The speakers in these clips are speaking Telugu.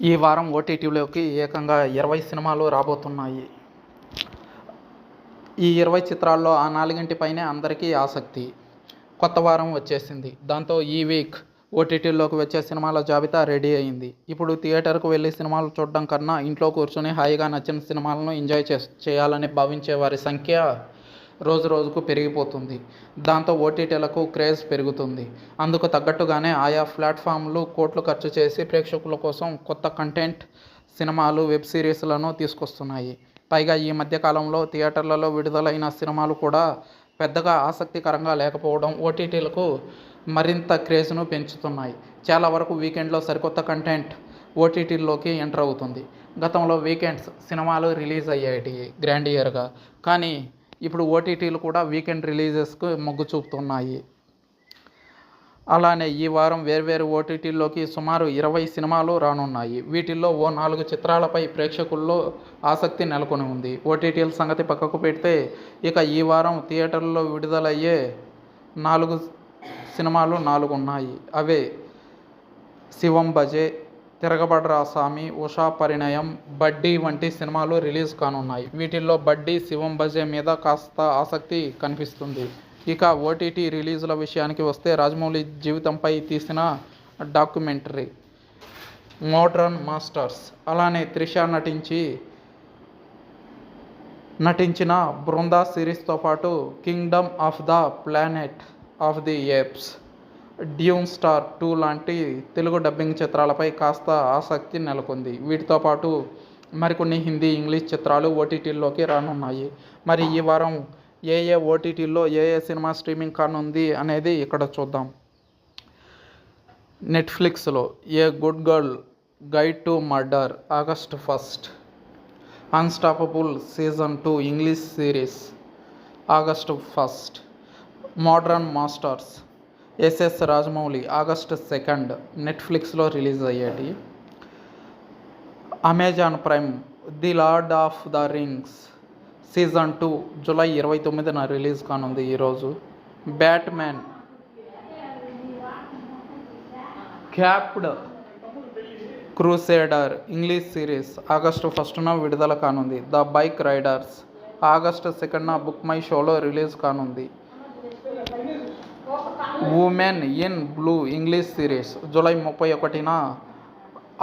ఈ వారం ఓటీటీలోకి ఏకంగా ఇరవై సినిమాలు రాబోతున్నాయి. ఈ ఇరవై చిత్రాల్లో ఆ నాలుగింటి పైనే అందరికీ ఆసక్తి. కొత్త వారం వచ్చేసింది. దాంతో ఈ వీక్ ఓటీటీలోకి వచ్చే సినిమాల జాబితా రెడీ అయింది. ఇప్పుడు థియేటర్కు వెళ్ళి సినిమాలు చూడడం కన్నా ఇంట్లో కూర్చొని హాయిగా నచ్చిన సినిమాలను ఎంజాయ్ చే చేయాలని భావించే వారి సంఖ్య రోజు రోజుకు పెరిగిపోతుంది. దాంతో ఓటీటీలకు క్రేజ్ పెరుగుతుంది. అందుకు తగ్గట్టుగానే ఆయా ప్లాట్ఫామ్లు కోట్లు ఖర్చు చేసి ప్రేక్షకుల కోసం కొత్త కంటెంట్ సినిమాలు వెబ్ సిరీస్లను తీసుకొస్తున్నాయి. పైగా ఈ మధ్యకాలంలో థియేటర్లలో విడుదలైన సినిమాలు కూడా పెద్దగా ఆసక్తికరంగా లేకపోవడం ఓటీటీలకు మరింత క్రేజ్ను పెంచుతున్నాయి. చాలా వరకు వీకెండ్లో సరికొత్త కంటెంట్ ఓటీటీల్లోకి ఎంటర్ అవుతుంది. గతంలో వీకెండ్స్ సినిమాలు రిలీజ్ అయ్యాయి గ్రాండ్ ఇయర్గా. కానీ ఇప్పుడు ఓటీటీలు కూడా వీకెండ్ రిలీజెస్కు మొగ్గు చూపుతున్నాయి. అలానే ఈ వారం వేర్వేరు ఓటీటీల్లోకి సుమారు ఇరవై సినిమాలు రానున్నాయి. వీటిల్లో ఓ నాలుగు చిత్రాలపై ప్రేక్షకుల్లో ఆసక్తి నెలకొని ఉంది. ఓటీటీల సంగతి పక్కకు పెడితే ఇక ఈ వారం థియేటర్లో విడుదలయ్యే నాలుగు సినిమాలు నాలుగు ఉన్నాయి అవే శివం బజే తిరగబడరా స్వామి ఉషా పరిణయం బడ్డీ వంటి సినిమాలు రిలీజ్ కానున్నాయి. వీటిల్లో బడ్డీ శివం భజే మీద కాస్త ఆసక్తి కనిపిస్తుంది. ఇక ఓటీటీ రిలీజుల విషయానికి వస్తే రాజమౌళి జీవితంపై తీసిన డాక్యుమెంటరీ మోడ్రన్ మాస్టర్స్. అలానే త్రిష నటించి నటించిన బృందా సిరీస్తో పాటు kingdom of the planet of the apes. Dune star two లాంటి తెలుగు డబ్బింగ్ చిత్రాలపై కాస్త ఆసక్తి నెలకొంది. వీటితో పాటు మరికొన్ని హిందీ ఇంగ్లీష్ చిత్రాలు ఓటీటీల్లోకి రానున్నాయి. మరి ఈ వారం ఏ ఏ ఓటీటీల్లో ఏ ఏ సినిమా స్ట్రీమింగ్ కానుంది అనేది ఇక్కడ చూద్దాం. నెట్ఫ్లిక్స్లో a good girl guide to murder August first unstoppable season two English series August first modern masters SS Rajamouli August second నెట్ఫ్లిక్స్లో release అయ్యేటి. Amazon Prime the lord of the rings season two July ఇరవై తొమ్మిదిన రిలీజ్ కానుంది ఈరోజు. Batman caped crusader English series August ఫస్ట్న విడుదల కానుంది. ద బైక్ రైడర్స్ ఆగస్టు సెకండ్న బుక్ మై షోలో రిలీజ్ కానుంది. Women in blue English series July ముప్పై ఒకటిన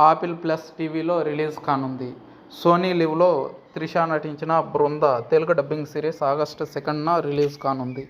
ఆపిల్ ప్లస్ టీవీలో రిలీజ్ కానుంది. సోనీ లివ్లో త్రిష నటించిన Brinda Telugu dubbing series August సెకండ్న release కానుంది.